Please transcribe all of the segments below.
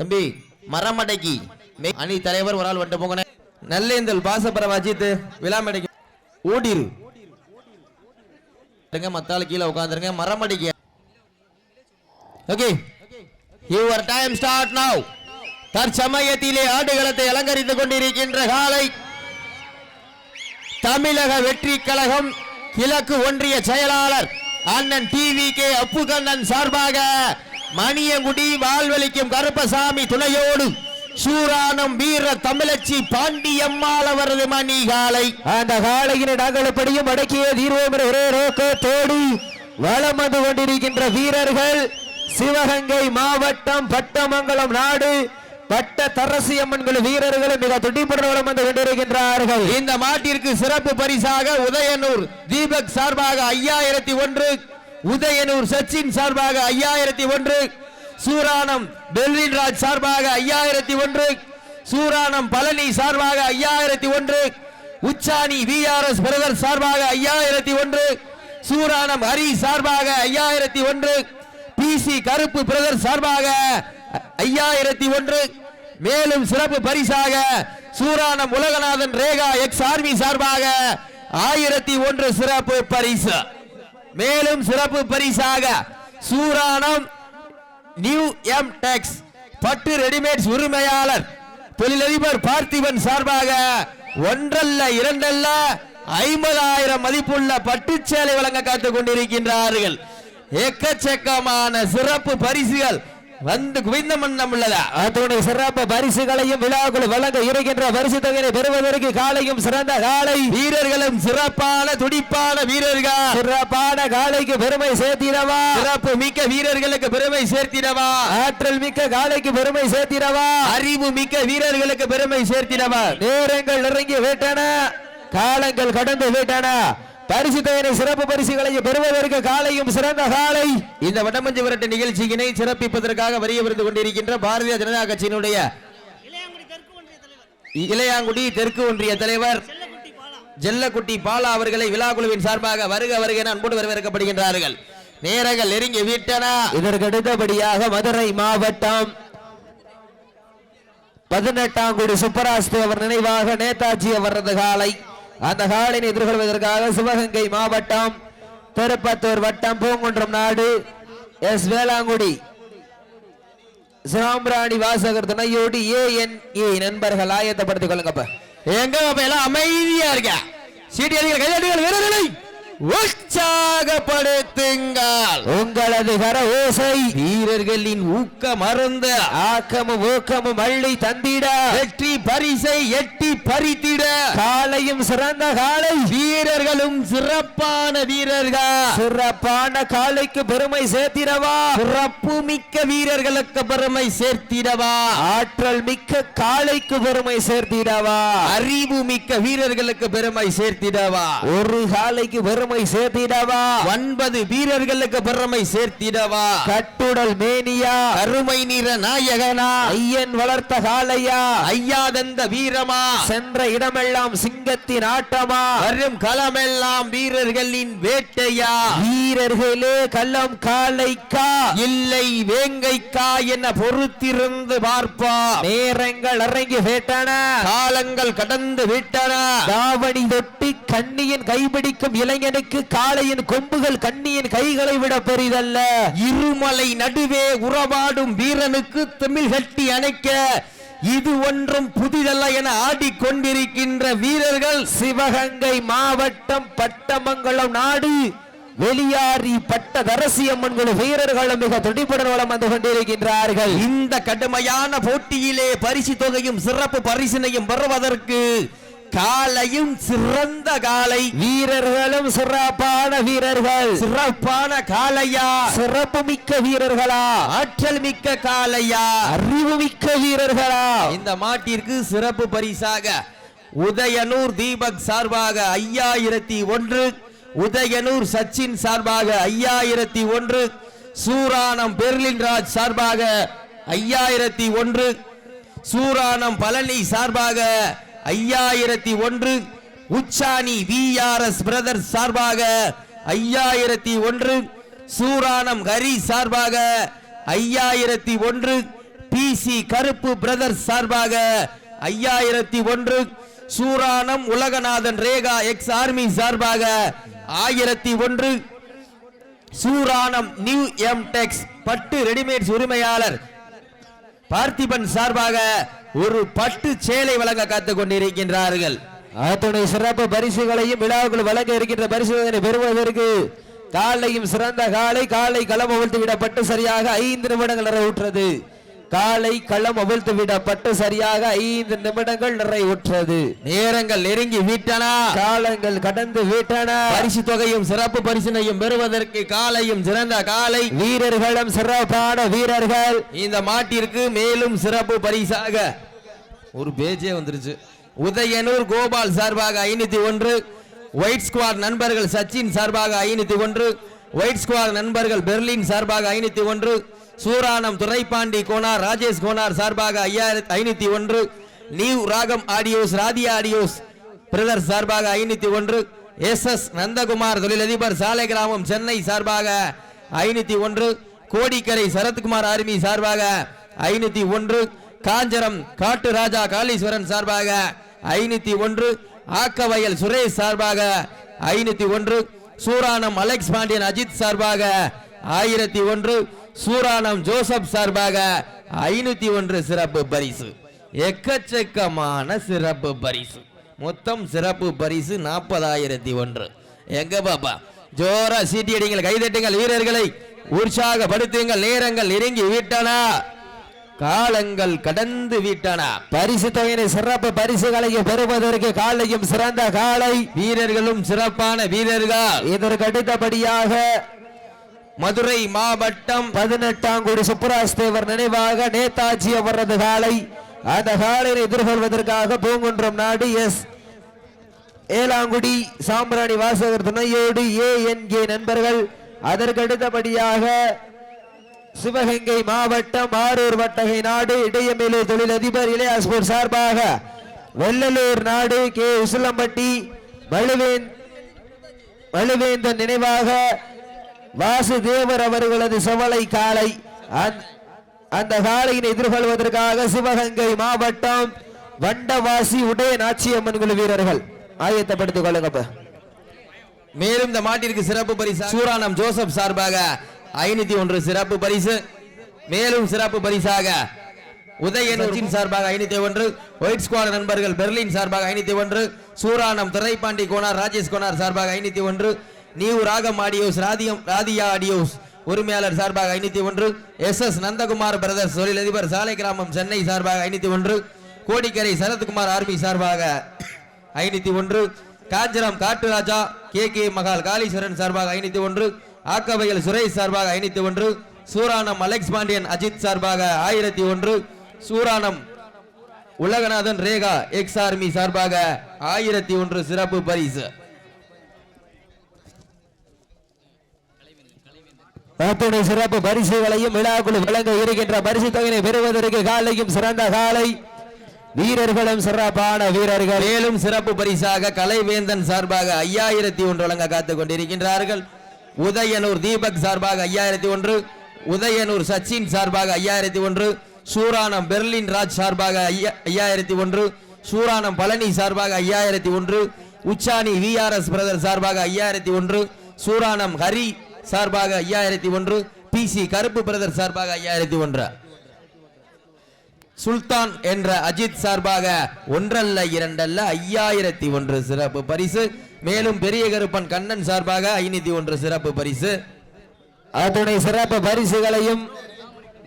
தம்பி மரமடைக்கு அணி தலைவர் ஒரு ஆள் வந்துட்டு போங்க நல்லேந்தல் பாசப்பரம் அஜித் விழாமடைக்கு ஓடிரு. மத்தால கீழே உட்காந்துருங்க மரமடிக்க okay your time start now தற்சமயத்திலே ஆடுகளத்தை அலங்கரித்துக் கொண்டிருக்கின்ற காலை. தமிழக வெற்றி கழகம் கிழக்கு ஒன்றிய செயலாளர் அண்ணன் டிவி கே அப்புகண்ணன் சார்பாக மணியங்குடி வாழ்வெளிக்கும் கருப்பசாமி துணையோடு சூரானம் வீர தமிழச்சி பாண்டியம்மாள் அவரது மணி காலை அந்த காலையினை நாங்கள் எப்படியும் அடக்கிய தீர்வோம் ஒரே நோக்கத்தோடு வலம் வந்து கொண்டிருக்கின்ற வீரர்கள் சிவகங்கை மாவட்டம் பட்டமங்கலம் நாடு பட்ட தரசி அம்மன்கள் வீரர்களும் மிக துடிப்புடன் வந்து கொண்டிருக்கின்றார்கள். இந்த மாட்டிற்கு சிறப்பு பரிசாக உதயனூர் தீபக் சார்பாக ஐயாயிரத்தி ஒன்று உதயனூர் சச்சின் சார்பாக ஐயாயிரத்தி ஒன்று சூரானம் டெல்வின் ராஜ் சார்பாக ஐயாயிரத்தி ஒன்று சூரானம் பழனி சார்பாக ஐயாயிரத்தி ஒன்று உச்சாணி விஆர்எஸ் பிரதர் சார்பாக ஐயாயிரத்தி ஒன்று சூரானம் ஹரி சார்பாக ஐயாயிரத்தி ஒன்று பிசி கருப்பு பிரதர் சார்பாக ஐயாயிரத்தி ஒன்று மேலும் சிறப்பு பரிசாக சூரானம் உலகநாதன் ரேகா எக்ஸ் ஆர்மி சார்பாக ஆயிரத்தி ஒன்று சிறப்பு பரிசு. மேலும் சிறப்பு பரிசாக சூரானம் நியூ எம் டெக்ஸ் பட்டு ரெடிமேட்ஸ் உரிமையாளர் தொழிலதிபர் பார்த்திபன் சார்பாக ஒன்றல்ல இரண்டல்ல ஐம்பதாயிரம் மதிப்புள்ள பட்டுச்சேலை வழங்க காத்துக் கொண்டிருக்கின்றார்கள். எக்கச்சக்கமான சிறப்பு பரிசுகள் வந்து குவிந்த மன்னம் உள்ளதா? அத்துடைய சிறப்பு பரிசுகளையும் விழாக்குள் வழங்க இருக்கின்ற பரிசு தொகையை பெறுவதற்கு காலையும் சிறந்த காலை. வீரர்களும் சிறப்பான துடிப்பான வீரர்கள்? சிறப்பான காலைக்கு பெருமை சேர்த்திடவா? சிறப்பு மிக்க வீரர்களுக்கு பெருமை சேர்த்திடவா? ஆற்றல் மிக்க காலைக்கு பெருமை சேர்த்திடவா? அறிவு மிக்க வீரர்களுக்கு பெருமை சேர்த்திடவா? நேரங்கள் நெருங்கி விட்டன. காலங்கள் கடந்து விட்டன. பரிசு தொகையை சிறப்பு பரிசுகளை பெறுவதற்கு காலையும் சிறந்த காலை. இந்த வடமஞ்சு விரட்டு நிகழ்ச்சியினை சிறப்பிப்பதற்காக வரிய விருந்து கொண்டிருக்கின்ற பாரதிய ஜனதா கட்சியினுடைய இளையாங்குடி தெற்கு ஒன்றிய தலைவர். ஜெல்லக்குட்டி பாலா. அவர்களை விழாக்குழுவின் சார்பாக வருக வருக என அன்போடு வரவேற்கப்படுகின்றார்கள். நேரங்கள் நெருங்கி விட்டன. இதற்கு அடுத்தபடியாக மதுரை மாவட்டம் பதினெட்டாம் கோடி சுப்பராஜ் அவர் நினைவாக நேதாஜி அவரது காலை. அந்த காலினை எதிர்கொள்வதற்காக சிவகங்கை மாவட்டம் திருப்பத்தூர் வட்டம் பூங்குன்றம் நாடு. எஸ் வேளாங்குடி. சாம்பிராணி வாசகர் துணையோடு ஏ என் ஏ நண்பர்கள் ஆயத்தப்படுத்திக் கொள்ளுங்கப்ப. எங்க அப்ப எல்லாம் அமைதியா இருக்க? சீட்டியடிகள் கைதடிகள் வீரர்களை உற்சாகப்படுத்துங்கள். உங்களது கர ஓசை வீரர்களின் ஊக்க மருந்து ஆக்கமும் ஊக்கமும் அள்ளி தந்திட. வெற்றி பரிசை எட்டி பறித்திட. காலையும் சிறந்த காலை. வீரர்களும் சிறப்பான வீரர்கள். சிறப்பான காலைக்கு பெருமை சேர்த்திடவா. சிறப்பு மிக்க வீரர்களுக்கு பெருமை சேர்த்திடவா. ஆற்றல் மிக்க காலைக்கு பெருமை சேர்த்திடவா. அறிவு மிக்க வீரர்களுக்கு பெருமை சேர்த்திடவா. ஒரு காலைக்கு பெருமை சேர்த்திடவா? ஒன்பது வீரர்களுக்கு பெருமை சேர்த்திடவா? கட்டுடல் மேனியா? கருமை நிற நாயகனா? ஐயன் வளர்த்த காளையா ஐயாதந்த வீரமா? சென்ற இடமெல்லாம் சிங்கத்தின் ஆட்டமா? வரும் களமெல்லாம் வீரர்களின் வேட்டையா? வீரர்களே கள்ளம் காளைக்கா? இல்லை வேங்கைக்கா என பொறுத்திருந்து பார்ப்பா. நேரங்கள் இறங்கி விட்டன. காலங்கள் கடந்து விட்டன. தாவணி தொட்டி கண்ணியின் கைபிடிக்கும் இளைஞனுக்கு காளையின் கொம்புகள் கண்ணியின் கைகளை விட பெரிதல்ல. இருமலை நடுவே உறவாடும் வீரனுக்கு தமிழ் கட்டி அணைக்க இது ஒன்றும் புதிதல்ல என ஆடிக்கொண்டிருக்கின்ற வீரர்கள் சிவகங்கை மாவட்டம் பட்டமங்கலம் நாடு வெளியாரி பட்ட தரசியம்மன்கள் வீரர்களும் மிக துடிப்புடன் வளம் வந்து கொண்டிருக்கின்றார்கள். இந்த கடுமையான போட்டியிலே பரிசு தொகையும் சிறப்பு பரிசினையும் பெறுவதற்கு காலையும் சிறந்த காலை. வீரர்களும் சிறப்பான வீரர்கள். சிறப்பான காளையா சிறப்பு மிக்க வீரர்களா? ஆற்றல் மிக்க காளையா அறிவு மிக்க வீரர்களா? இந்த மாட்டிற்கு சிறப்பு பரிசாக உதயனூர் தீபக் சார்பாக ஐயாயிரத்தி ஒன்று உதயனூர் சச்சின் சார்பாக ஐயாயிரத்தி ஒன்று சூரானம் பெர்லின் ராஜ் சார்பாக ஐயாயிரத்தி ஒன்று சூரானம் பழனி சார்பாக ஐயாயிரத்தி ஒன்று உச்சாணி விஆர்எஸ் பிரதர்ஸ் சார்பாக ஐயாயிரத்தி ஒன்று சூரானம் ஹரி சார்பாக ஐயாயிரத்தி ஒன்று பி பிசி கருப்பு பிரதர்ஸ் சார்பாக ஐயாயிரத்தி ஒன்று சூரானம் உலகநாதன் ரேகா எக்ஸ் ஆர்மி சார்பாக ஆயிரத்தி ஒன்று சூரானம் நியூ எம் டெக்ஸ் பட்டு ரெடிமேட்ஸ் உரிமையாளர் பார்த்திபன் சார்பாக ஒரு பட்டு சேலை வழங்க காத்துக் கொண்டிருக்கின்றார்கள். அத்துணை சிறப்பு பரிசுகளையும் விழாவுக்குள் வழங்க இருக்கின்ற பரிசுகளை பெறுவதற்கு காலையும் சிறந்த காலை காலை களம் அவிழ்த்து விடப்பட்டு சரியாக ஐந்து நிமிடங்கள் நிறைவுற்றது. காலை களம் அவிழ்த்து விடப்பட்டு சரியாக ஐந்து நிமிடங்கள் நிறைவுற்றது. நேரங்கள் நெருங்கி விட்டன. காலங்கள் கடந்து விட்டன. பரிசு தொகையும் சிறப்பு பரிசினையும் பெறுவதற்கு காலையும் சிறந்த காலை. வீரர்களும் சிறப்பான வீரர்கள். இந்த மாட்டிற்கு மேலும் சிறப்பு பரிசாக. ஒரு பேஜே வந்துருச்சு. உதயனூர் கோபால் சார்பாக ஐநூத்தி ஒன்று. ஒயிட் ஸ்குவாட் நண்பர்கள் சச்சின் சார்பாக ஐநூத்தி ஒன்று. ஒயிட் ஸ்குவாட் நண்பர்கள் பெர்லின் சார்பாக ஐநூத்தி ஒன்று. சூரானம் துரைப்பாண்டி கோனார் ராஜேஷ் கோனார் சார்பாக ஐயாயிரத்தி ஐநூத்தி ஒன்று நியூ ராகம் ஆடியோஸ் ராதியா ஆடியோஸ் பிரதர் சார்பாக ஐநூத்தி ஒன்று எஸ் எஸ் நந்தகுமார் தொழிலதிபர் சாலை கிராமம் சென்னை சார்பாக ஐநூத்தி ஒன்று கோடிக்கரை சரத்குமார் ஆர்மி சார்பாக ஐநூத்தி ஒன்று காஞ்சரம் காட்டு ராஜா காளீஸ்வரன் சார்பாக ஐநூத்தி ஒன்று ஆக்கவயல் சுரேஷ் சார்பாக ஐநூத்தி ஒன்று சூரானம் அலெக்ஸ் பாண்டியன் அஜித் சார்பாக ஆயிரத்தி ஒன்று சூரானம் ஜோசப் சார்பாக ஐநூத்தி ஒன்று சிறப்பு பரிசு. எக்கச்சக்கமான சிறப்பு பரிசு. மொத்தம் சிறப்பு பரிசு நாற்பதாயிரத்தி ஒன்று. எங்க பாப்பா? ஜோரா சீட்டி அடிங்கள் கைதட்டுங்கள் வீரர்களை உற்சாகப்படுத்துங்கள் நேரங்கள் நெருங்கி விட்டனா. காலங்கள் கடந்து விட்டன. பரிசு தொகையினை சிறப்பு பரிசுகளையும் பெறுவதற்கு காலையும் சிறந்த காலை. வீரர்களும் சிறப்பான வீரர்கள். இதற்கு அடுத்தபடியாக மதுரை மாவட்டம் பதினெட்டாம் கோடி சுப்பராஜ் தேவர் நினைவாக நேதாஜி அவரது காலை அந்த காலையை எதிர்கொள்வதற்காக பூங்குன்றம் நாடு எஸ். ஏலாங்குடி சாம்பிராணி வாசகர் துணையோடு ஏ என் கே நண்பர்கள். அதற்கு அடுத்தபடியாக சிவகங்கை மாவட்டம் ஆரூர் வட்டகை நாடு இடையமேலூர் தொழிலதிபர் இளையாஸ்பூர் சார்பாக வெள்ளலூர் நாடு கே. உசிலம்பட்டி வலுவேன் வலுவேந்தன் நினைவாக வாசுதேவர் அவர்களது சவலை காலை அந்த- அந்த காலையினை எதிர்கொள்வதற்காக சிவகங்கை மாவட்டம் வண்டவாசி உடைய நாச்சியம்மன் குழு வீரர்கள். ஆயத்தப்படுத்திக் கொள்ளுங்கப்ப. மேலும் இந்த மாட்டிற்கு சிறப்பு பரிசு சூரானம் ஜோசப் சார்பாக ஐநூத்தி ஒன்று சிறப்பு பரிசு. மேலும் சிறப்பு பரிசாக உதயன் சார்பாக ஐநூத்தி ஒன்று ஒயிட் ஸ்குவாட் நண்பர்கள் பெர்லின் சார்பாக ஐநூத்தி ஒன்று சூரானம் துரைப்பாண்டி கோனார் ராஜேஷ் கோனார் சார்பாக ஐநூத்தி ஒன்று நியூ ராகம் ஆடியோஸ் ராதியம் ராதியா ஆடியோஸ். உரிமையாளர் சார்பாக ஐநூத்தி ஒன்று. எஸ் எஸ் நந்தகுமார் பிரதர்ஸ் தொழிலதிபர் சாலை கிராமம் சென்னை சார்பாக ஐநூத்தி ஒன்று. கோடிக்கரை சரத்குமார் ஆர்மி சார்பாக ஐநூத்தி ஒன்று. காஞ்சிரம் காட்டுராஜா கே கே மகால் காளீஸ்வரன் சார்பாக ஐநூத்தி ஒன்று. ஆக்கவையில் சுரேஷ் சார்பாக ஐநூத்தி ஒன்று. சூரானம் அலெக்ஸ் பாண்டியன் அஜித் சார்பாக ஆயிரத்தி ஒன்று. சூரானம் உலகநாதன் ரேகா எக்ஸ் ஆர்மி சார்பாக ஆயிரத்தி ஒன்று சிறப்பு பரிசு. அத்துடைய சிறப்பு பரிசுகளையும் விழாக்குழு வழங்க இருக்கின்ற பரிசு தொகையினை பெறுவதற்கு காலையும் சிறந்த காலை. வீரர்களும் சிறப்பான வீரர்கள். மேலும் சிறப்பு பரிசாக கலைவேந்தன் சார்பாக ஐயாயிரத்தி ஒன்று வழங்க காத்துக் கொண்டிருக்கின்றார்கள். உதயனூர் தீபக் சார்பாக ஐயாயிரத்தி ஒன்று உதயனூர் சச்சின் சார்பாக ஐயாயிரத்தி ஒன்று சூரானம் பெர்லின் ராஜ் சார்பாக ஐயா- ஐயாயிரத்தி ஒன்று சூரானம் பழனி சார்பாக ஐயாயிரத்தி ஒன்று உச்சாணி விஆர்எஸ் பிரதர் சார்பாக ஐயாயிரத்தி ஒன்று சூரானம் ஹரி சார்பாக ஐயாயிரத்தி ஒன்று பி சி கருப்பு பிரதர் சார்பாக ஐயாயிரத்தி ஒன்று. சுல்தான் என்ற அஜித் சார்பாக ஒன்றல்ல இரண்டல்ல ஐயாயிரத்தி ஒன்று சிறப்பு பரிசு. மேலும் பெரிய கருப்பன் கண்ணன் சார்பாக ஐநூத்தி ஒன்று சிறப்பு பரிசு. அத்துணை சிறப்பு பரிசுகளையும்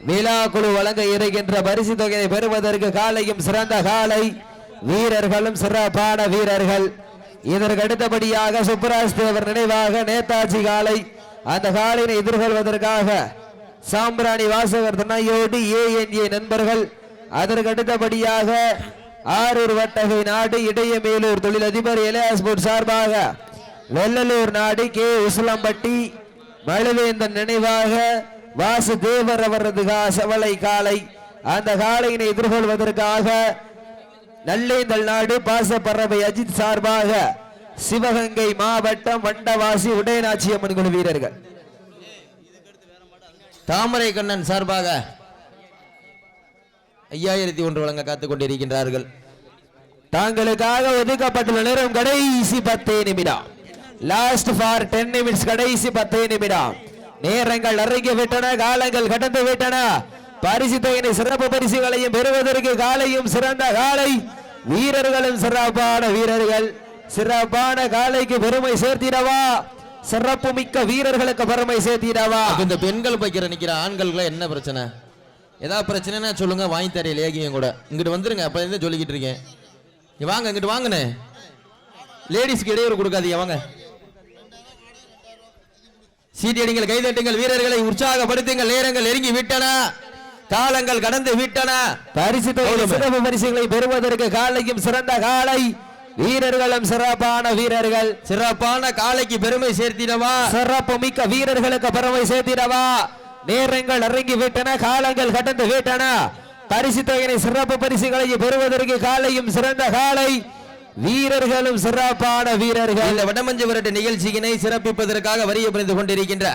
விழா குழு வழங்க இருக்கின்ற பரிசு தொகையை பெறுவதற்கு காலையும் சிறந்த காலை வீரர்களும் சிறப்பான வீரர்கள். இதற்கு அடுத்தபடியாக சுப்பராஜ் தேவர் நினைவாக நேதாஜி காலை அந்த காலையினை எதிர்கொள்வதற்காக சாம்பிராணி வாசகர் துணையோடு ஏஎன்ஏ நண்பர்கள் அதற்கு அடுத்தபடியாக ஆரூர் வட்டகை நாடு இடையமேலூர் தொழிலதிபர் எலியாஸ்பூர் சார்பாக வெள்ளலூர் நாடு கே உசிலம்பட்டி மழுவேந்தன் நினைவாக வாசுதேவர் அவரது கா- செவலை காலை அந்த காலையினை எதிர்கொள்வதற்காக நல்லேந்தல் நாடு பாசப்பறவை அஜித் சார்பாக சிவகங்கை மாவட்டம் வண்டவாசி உடையநாச்சி அம்மன் குழு வீரர்கள். தாமரை கண்ணன் சார்பாக ஐயாயிரத்தி ஒன்று வழங்க காத்துக் கொண்டிருக்கின்றார்கள். தாங்களுக்காக ஒதுக்கப்பட்டுள்ள நேரம் கடைசி பத்தே நிமிடம். லாஸ்ட் ஃபார் டென் நிமிட்ஸ் கடைசி பத்தே நிமிடம். நேரங்கள் நெருங்கி விட்டன காலங்கள் கடந்து விட்டன. பரிசு தொகையினை சிறப்பு பரிசுகளையும் பெறுவதற்கு காலையும் சிறந்த காலை. வீரர்களும் சிறப்பான வீரர்கள். சிறப்பான காலைக்கு பெருமை சேர்த்திடவா? சிறப்பு மிக்க வீரர்களுக்கு பெருமை சேர்த்திடவா? இந்த பெண்கள் பைக்கிற நிக்கிற ஆண்களுக்குலாம் என்ன பிரச்சனை? ஏதாவது பிரச்சனைனா சொல்லுங்க வாங்கி தரையில் லேகியம் கூட. இங்கிட்டு வந்துருங்க அப்ப இருந்து சொல்லிக்கிட்டு இருக்கேன்? வாங்க இங்கிட்டு வாங்கண்ணே. லேடிஸ்க்கு இடையூறு கொடுக்காதீங்க வாங்க. சீட்டியடிங்கள் கைதட்டுங்கள் வீரர்களை உற்சாகப்படுத்துங்கள் நேரங்கள் நெருங்கி விட்டன. காலங்கள் கடந்து விட்டன. பரிசு. சிறப்பு பரிசுகளை பெறுவதற்கு காலையும் சிறந்த காலை. வீரர்களும் சிறப்பான வீரர்கள். சிறப்பான காலைக்கு பெருமை சேர்த்திடவா? சிறப்பு மிக்க வீரர்களுக்கு பெருமை சேர்த்திடவா? நேரங்கள் நெருங்கி விட்டன காலங்கள் கடந்து விட்டன. பரிசு தொகையினை சிறப்பு பரிசுகளை பெறுவதற்கு காலையும் சிறந்த காலை வீரர்களும் சிறப்பான வீரர்கள். இந்த வடமஞ்சு விரட்டு நிகழ்ச்சியினை சிறப்பிப்பதற்காக வரிய புரிந்து கொண்டிருக்கின்ற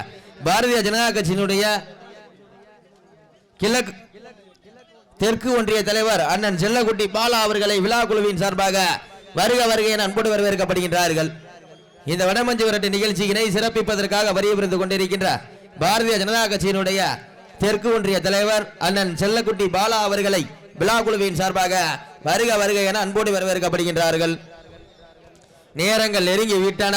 பாரதிய ஜனதா கட்சியினுடைய கிழக்கு தெற்கு ஒன்றிய தலைவர் அண்ணன் செல்லக்குட்டி பாலா அவர்களை விழா குழுவின் சார்பாக வருக வருகை என அன்போடு வரவேற்கப்படுகின்றார்கள். இந்த வடமஞ்சு விரட்டு நிகழ்ச்சியினை சிறப்பிப்பதற்காக வரிய புரிந்து கொண்டிருக்கின்ற பாரதிய ஜனதா கட்சியினுடைய தெற்கு ஒன்றிய தலைவர் அண்ணன் செல்லக்குட்டி பாலா அவர்களை விழா குழுவின் சார்பாக வருக வருக என அன்போடு வரவேற்கப்படுகின்றார்கள். நேரங்கள் நெருங்கி விட்டன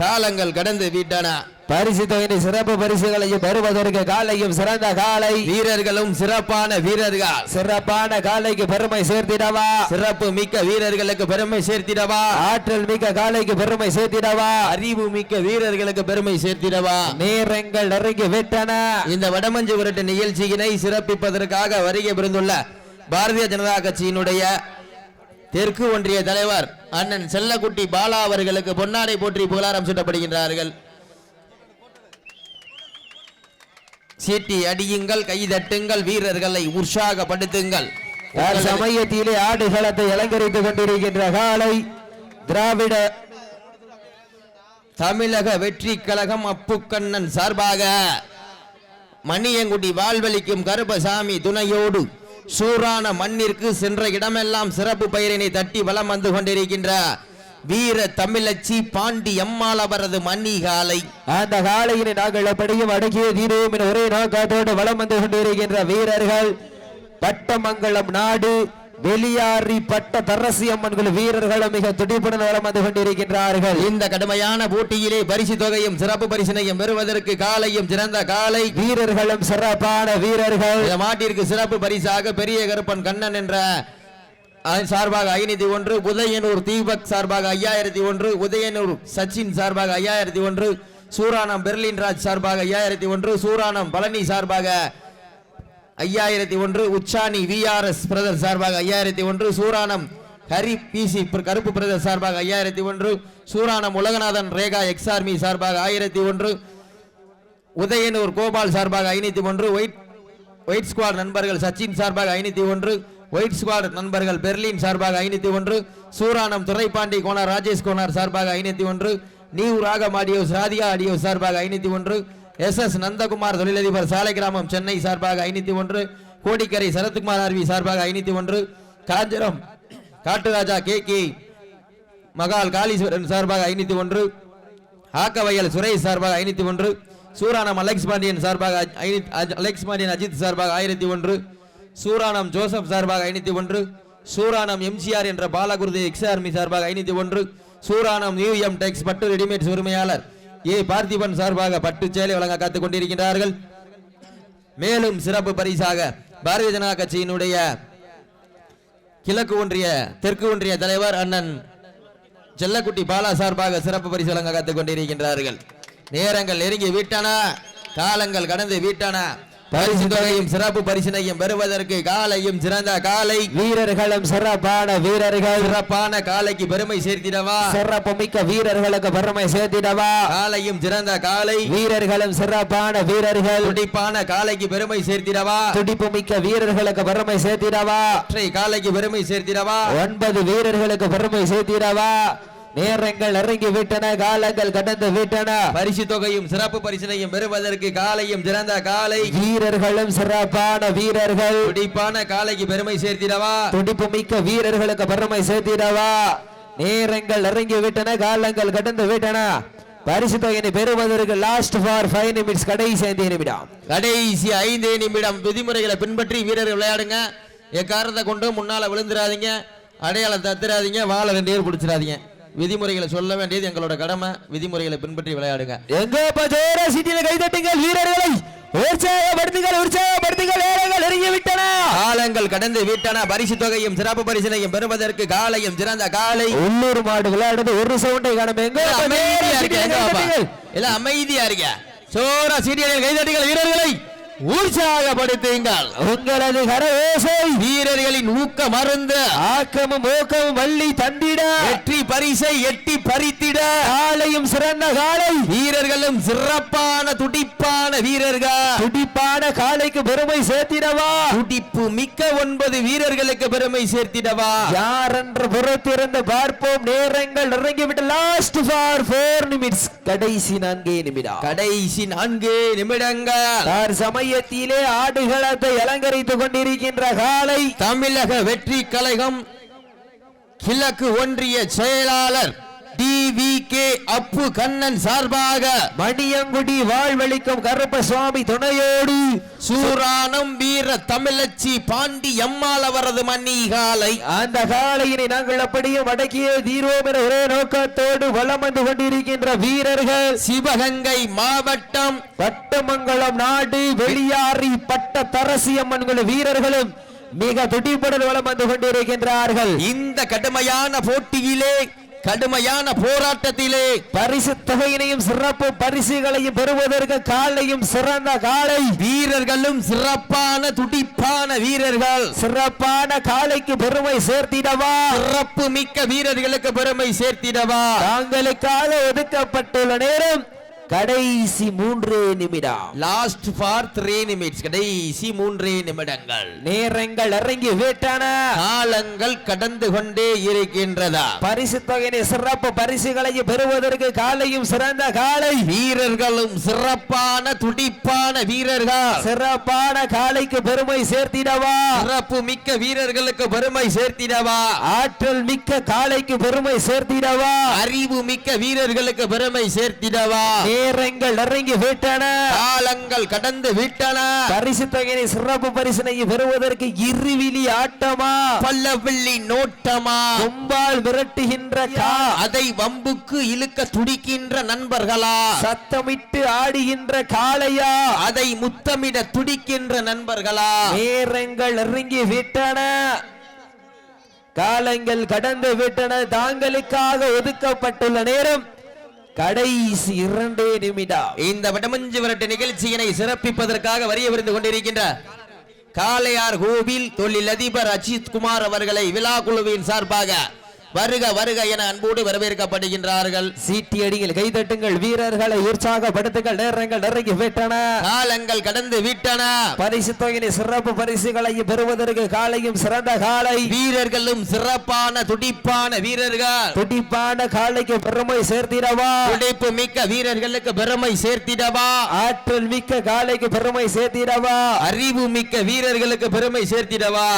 காலங்கள் கடந்து விட்டன. பரிசு தொகையினை சிறப்பு பரிசுகளையும் பெறுவதற்கு காலையும் சிறந்த காலை. வீரர்களும் சிறப்பான வீரர்கள். சிறப்பான காலைக்கு பெருமை சேர்த்திடவா. சிறப்பு மிக்க வீரர்களுக்கு பெருமை சேர்த்திடவா. ஆற்றல் மிக்க காலைக்கு பெருமை சேர்த்திடவா. அறிவு மிக்க வீரர்களுக்கு பெருமை சேர்த்திடவா. நேரங்கள் நெருங்கி விட்டன. இந்த வடமஞ்சு விரட்டு நிகழ்ச்சியினை சிறப்பிப்பதற்காக வருகை புரிந்துள்ள பாரதிய ஜனதா கட்சியினுடைய தெற்கு ஒன்றிய தலைவர் அண்ணன் செல்லக்குட்டி பாலா அவர்களுக்கு பொன்னாடை போற்றி புகழாரம் சூட்டப்படுகின்றார்கள். சீட்டி அடியுங்கள் கைதட்டுங்கள் வீரர்களை உற்சாகப்படுத்துங்கள். சமயத்திலே ஆடுகளத்தை அலங்கரித்துக் கொண்டிருக்கின்ற காலை திராவிட தமிழக வெற்றி கழகம் அப்புக்கண்ணன் சார்பாக மணியங்குடி வாழ்வழிக்கும் கருப்பசாமி துணையோடு சூரான மண்ணிற்கு சென்ற இடமெல்லாம் சிறப்பு பெயரினை தட்டி வலம் வந்து கொண்டிருக்கின்ற வீர தமிழச்சி பாண்டி அம்மாள் அவரது மன்னிகாலை. அந்த காலையினை நாங்கள் எப்படியும் அடக்கிய தீர்வோம் என ஒரே நோக்கத்தோடு வலம் வந்து கொண்டிருக்கின்ற வீரர்கள். பட்டமங்கலம் நாடு வெளியாரி பட்ட தரசி அம்மன் குழு வீரர்களும் மிக துடிப்புடன் வலம் வந்து கொண்டிருக்கின்றார்கள். இந்த கடுமையான போட்டியிலே பரிசு தொகையும் சிறப்பு பரிசினையும் பெறுவதற்கு காலையும் சிறந்த காலை. வீரர்களும் சிறப்பான வீரர்கள். இந்த மாட்டிற்கு சிறப்பு பரிசாக பெரிய கருப்பன் கண்ணன் என்ற அதன் சார்பாக ஐநூத்தி ஒன்று உதயனூர் தீபக் சார்பாக ஐயாயிரத்தி ஒன்று உதயனூர் சச்சின் சார்பாக ஐயாயிரத்தி ஒன்று சூரானம் பெர்லின் ராஜ் சார்பாக ஐயாயிரத்தி ஒன்று சூரானம் பழனி சார்பாக ஐயாயிரத்தி ஒன்று உச்சாணி விஆர்எஸ் பிரதர் சார்பாக ஐயாயிரத்தி ஒன்று சூரானம் ஹரி பிசி கருப்பு பிரதர் சார்பாக ஐயாயிரத்தி ஒன்று சூரானம் உலகநாதன் ரேகா எக்ஸ்ஆர்மி சார்பாக ஆயிரத்தி ஒன்று உதயனூர் கோபால் சார்பாக ஐநூத்தி ஒன்று ஒயிட் ஒயிட் ஸ்குவாட் நண்பர்கள் சச்சின் சார்பாக ஐநூத்தி ஒன்று ஒயிட் ஸ்குவாட் நண்பர்கள் பெர்லின் சார்பாக ஐநூத்தி ஒன்று சூரானம் துரைப்பாண்டி கோனார் ராஜேஷ் கோனார் சார்பாக ஐநூத்தி ஒன்று நியூ ராகம் ஆடியோ ராதிகா ஆடியோ சார்பாக ஐநூத்தி ஒன்று எஸ் எஸ் நந்தகுமார் தொழிலதிபர் சாலை கிராமம் சென்னை சார்பாக ஐநூத்தி ஒன்று கோடிக்கரை சரத்குமார் ஆர்வி சார்பாக ஐநூத்தி ஒன்று காஞ்சிரம் காட்டுராஜா கே கே மகால் காளீஸ்வரன் சார்பாக ஐநூத்தி ஒன்று ஆக்கவயல் சுரேஷ் சார்பாக ஐநூத்தி ஒன்று சூரானம் அலெக்ஸ் பாண்டியன் சார்பாக அலெக்ஸ் பாண்டியன் அஜித் சார்பாக ஆயிரத்தி ஒன்று சூரானம் ஜோசப் சார்பாக ஐநூத்தி ஒன்று சூரானம் எம்ஜிஆர் என்ற பாலகுருதி எக்ஸ் ஆர்மி சார்பாக ஐநூத்தி ஒன்று சூரானம் நியூ எம் டெக்ஸ் பட்டு ரெடிமேட்ஸ் உரிமையாளர் ஏ பார்த்திபன் சார்பாக பட்டு சேலை வழங்க காத்துக் கொண்டிருக்கிறார்கள் மேலும் சிறப்பு பரிசாக பாரதிய ஜனதா கட்சியினுடைய கிழக்கு ஒன்றிய தெற்கு ஒன்றிய தலைவர் அண்ணன் செல்லக்குட்டி பாலா சார்பாக சிறப்பு பரிசு வழங்க காத்துக் கொண்டிருக்கின்றார்கள். நேரங்கள் நெருங்கி வீட்டானா காலங்கள் கடந்து வீட்டானா. பரிசு தொகையும் சிறப்பு பரிசினையும் பெறுவதற்கு காலையும் சிறந்த காலை. வீரர்களும் சிறப்பான வீரர்கள். சிறப்பான காலைக்கு பெருமை சேர்த்திடவா? சிறப்பு மிக்க வீரர்களுக்கு பெருமை சேர்த்திடவா? காலையும் சிறந்த காலை. வீரர்களும் சிறப்பான வீரர்கள். துடிப்பான காலைக்கு பெருமை சேர்த்திடவா? துடிப்பு மிக்க வீரர்களுக்கு பெருமை சேர்த்திடவா? காலைக்கு பெருமை சேர்த்திடவா? ஒன்பது வீரர்களுக்கு பெருமை சேர்த்திடவா? நேரங்கள் இறங்கி விட்டன காலங்கள் கடந்து விட்டன. பரிசு தொகையும் சிறப்பு பரிசினையும் பெறுவதற்கு காலையும் சிறந்த காலை. வீரர்களும் சிறப்பான வீரர்கள். துடிப்பான காலைக்கு பெருமை சேர்த்திடவா? துடிப்பு மிக்க வீரர்களுக்கு பெருமை சேர்த்திடவா? நேரங்கள் இறங்கி விட்டன காலங்கள் கடந்து விட்டன. பரிசு தொகையினை பெறுவதற்கு லாஸ்ட் ஃபார் ஃபைவ் நிமிட்ஸ் கடைசி ஐந்து நிமிடம். கடைசி ஐந்து நிமிடம் விதிமுறைகளை பின்பற்றி வீரர்கள் விளையாடுங்க. எக்காரணத்தை கொண்டு முன்னால விழுந்துடாதீங்க அடையாளம் தத்துறாதீங்க. வாழை ரெண்டு பேர் பிடிச்சிடாதீங்க. விதிமுறைகளை சொல்ல வேண்டியது எங்களோட கடமை. விதிமுறைகளை பின்பற்றி விளையாடுங்க. எங்க பஜோர சிட்டியில கைதட்டுங்கள் வீரர்களை. உற்சாகப்படுத்துங்கள் உற்சாகப்படுத்துங்கள். நேரங்கள் நெருங்கி விட்டன காலங்கள் கடந்து விட்டன. பரிசு தொகையும் சிறப்பு பரிசினையும் பெறுவதற்கு காலையும் சிறந்த காலை. உள்ளூர் மாடு விளையாடுறது ஒரு சவுண்டை காணும். அமைதியா இருக்க. எல்லாம் அமைதியா இருக்க சோரா சீட்டியர்கள் கைதட்டுங்கள் வீரர்களை. உற்சாகப்படுத்துங்கள் உங்களது கரவேசை வீரர்களின் ஊக்க மருந்து. ஆக்கமும் ஊக்கமும் வள்ளி தந்திட. வெற்றி பரிசை எட்டி பறித்திட. காலையும் சிறந்த காலை. வீரர்களும் சிறப்பான துடிப்பான வீரர்கள். துடிப்பான காலைக்கு பெருமை சேர்த்திடவா? துடிப்பு மிக்க ஒன்பது வீரர்களுக்கு பெருமை சேர்த்திடவா? யார் என்று புறத்திருந்து பார்ப்போம். நேரங்கள் இறங்கிவிட்டு லாஸ்ட் ஃபார் ஃபோர் நிமிட்ஸ் கடைசி நான்கே நிமிடம். கடைசி நான்கு நிமிடங்கள். தார் ஆலயத்திலே ஆடுகளத்தை அலங்கரித்துக் கொண்டிருக்கின்ற காலை தமிழக வெற்றி கழகம் கிழக்கு ஒன்றிய செயலாளர் T V K Appu Kannan சார்பாக மணியங்குடி வாழ்வழிக்கும் கருப்பசுவாமி துணையோடு சூரானம் வீர தமிழச்சி பாண்டி எம்மாள் அவரது மன்னிகாலை அந்த காலையினை நாங்கள் அப்படியும் அடக்கிய தீர்வோம் என ஒரே நோக்கத்தோடு வலம் வந்து கொண்டிருக்கின்ற வீரர்கள். சிவகங்கை மாவட்டம் பட்டமங்கலம் நாடு வெளியாறி பட்ட தரசியம்மன்கள் வீரர்களும் மிக துடிப்புடன் வலம் வந்து கொண்டிருக்கின்றார்கள். இந்த கடுமையான போட்டியிலே கடுமையான போராட்டத்திலே பரிசு தொகையினையும் சிறப்பு பரிசுகளையும் பெறுவதற்கு காலையும் சிறந்த காலை. வீரர்களும் சிறப்பான துடிப்பான வீரர்கள். சிறப்பான காலைக்கு பெருமை சேர்த்திடவா? சிறப்பு மிக்க வீரர்களுக்கு பெருமை சேர்த்திடவா? தாங்களுக்காக ஒதுக்கப்பட்டுள்ள நேரம் கடைசி மூன்று நிமிடம். லாஸ்ட் ஃபார் த்ரீ நிமிட்ஸ் கடைசி மூன்றே நிமிடங்கள். நேரங்கள் இறங்கி விட்டன. காலங்கள் கடந்து கொண்டே இருக்கின்றதா? பரிசு தொகையினை சிறப்பு பரிசுகளையும் பெறுவதற்கு காலையும் சிறந்த காலை. வீரர்களும் சிறப்பான துடிப்பான வீரர்கள். சிறப்பான காலைக்கு பெருமை சேர்த்திடவா? சிறப்பு மிக்க வீரர்களுக்கு பெருமை சேர்த்திடவா? ஆற்றல் மிக்க காலைக்கு பெருமை சேர்த்திடவா? அறிவு மிக்க வீரர்களுக்கு பெருமை சேர்த்திடவா? நேரங்கள் இறங்கி விட்டன. காலங்கள் கடந்து விட்டன. பரிசு சிறப்பு பரிசினை பெறுவதற்கு இருவிழி ஆட்டமா? பல்லவில்லி நோட்டமா? கொம்பால் மிரட்டுகின்ற கா அதை வம்புக்கு இழுக்க துடிக்கின்ற நண்பர்களா? சத்தமிட்டு ஆடுகின்ற காளையா? அதை முத்தமிட துடிக்கின்ற நண்பர்களா? நேரங்கள் இறங்கி விட்டன. காலங்கள் கடந்து விட்டன. தாங்களுக்காக ஒதுக்கப்பட்டுள்ள நேரம் கடைசி இரண்டே நிமிடம். இந்த வடமஞ்சு விரட்டு நிகழ்ச்சியினை சிறப்பிப்பதற்காக வரிய விருந்து கொண்டிருக்கின்ற காளையார் கோவில் தொழில் அதிபர் அஜித் குமார் அவர்களை விழா குழுவின் சார்பாக வருக வருக என அன்போடு வரவேற்கப்படுகின்றார்கள். சீட்டி அடிகள் கைதட்டுங்கள் வீரர்களை உற்சாகப்படுத்துங்கள் நேரங்கள் நெருங்கி விட்டன. காலங்கள் கடந்து விட்டன. பரிசு தொகையினை சிறப்பு பரிசுகளை பெறுவதற்கு காலையும் சிறந்த காலை. வீரர்களும் சிறப்பான துடிப்பான வீரர்கள். துடிப்பான காலைக்கு பெருமை சேர்த்திடவா? துடிப்பு மிக்க வீரர்களுக்கு பெருமை சேர்த்திடவா? ஆற்றல் மிக்க காலைக்கு பெருமை சேர்த்திடவா? அறிவு மிக்க வீரர்களுக்கு பெருமை சேர்த்திடவா?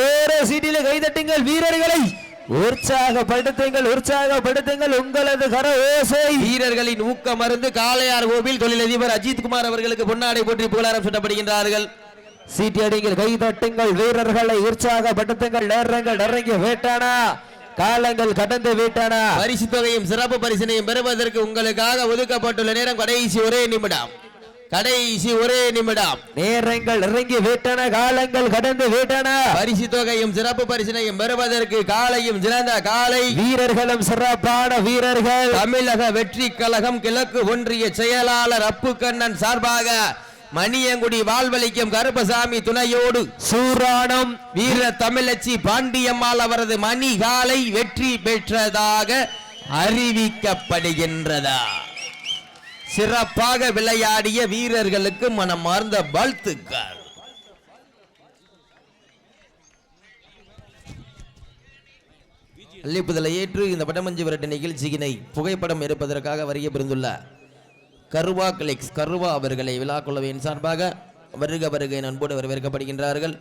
ஜோர சீட்டில கைதட்டுங்கள் வீரர்களை. உற்சாகப்படுத்துங்கள் உற்சாகப்படுத்துங்கள் உங்களது கர ஓசை. வீரர்களின் ஊக்க மருந்து காளையார் கோவில் தொழிலதிபர் அஜித் குமார் அவர்களுக்கு பொன்னாடை போற்றி புகழாரம் சூட்டப்படுகின்றார்கள். சீட்டி அடிங்கள் கைதட்டுங்கள் வீரர்களை உற்சாகப்படுத்துங்கள் நேரங்கள் நெருங்கி விட்டன? காலங்கள் கடந்து விட்டன? பரிசு தொகையும் சிறப்பு பரிசினையும் பெறுவதற்கு உங்களுக்காக ஒதுக்கப்பட்டுள்ள நேரம் கடைசி ஒரே நிமிடம். கடைசி ஒரே நிமிடம். நேரங்கள் இறங்கி விட்டன காலங்கள் கடந்து விட்டன. பரிசு தொகையும் சிறப்பு பரிசினையும் பெறுவதற்கு காலையும் சிறந்த காலை. வீரர்களும் சிறப்பான வீரர்கள். தமிழக வெற்றி கழகம் கிழக்கு ஒன்றிய செயலாளர் அப்பு கண்ணன் சார்பாக மணியங்குடி வாழ்வழிக்கும் கருப்பசாமி துணையோடு சூராணம். வீர தமிழச்சி பாண்டியம்மாள் அவரது மணி காலை வெற்றி பெற்றதாக அறிவிக்கப்படுகின்றதா? சிறப்பாக விளையாடிய வீரர்களுக்கு மனமார்ந்த வாழ்த்துக்கள். அள்ளிப்புதலை ஏற்று இந்த படமஞ்சு விரட்டு நிகழ்ச்சியினை புகைப்படம் எடுப்பதற்காக வருகை புரிந்துள்ள கருவா கிளிக்ஸ் கருவா அவர்களை விழா குழுவின் சார்பாக வருக வருகை நண்போடு வரவேற்கப்படுகின்றார்கள்.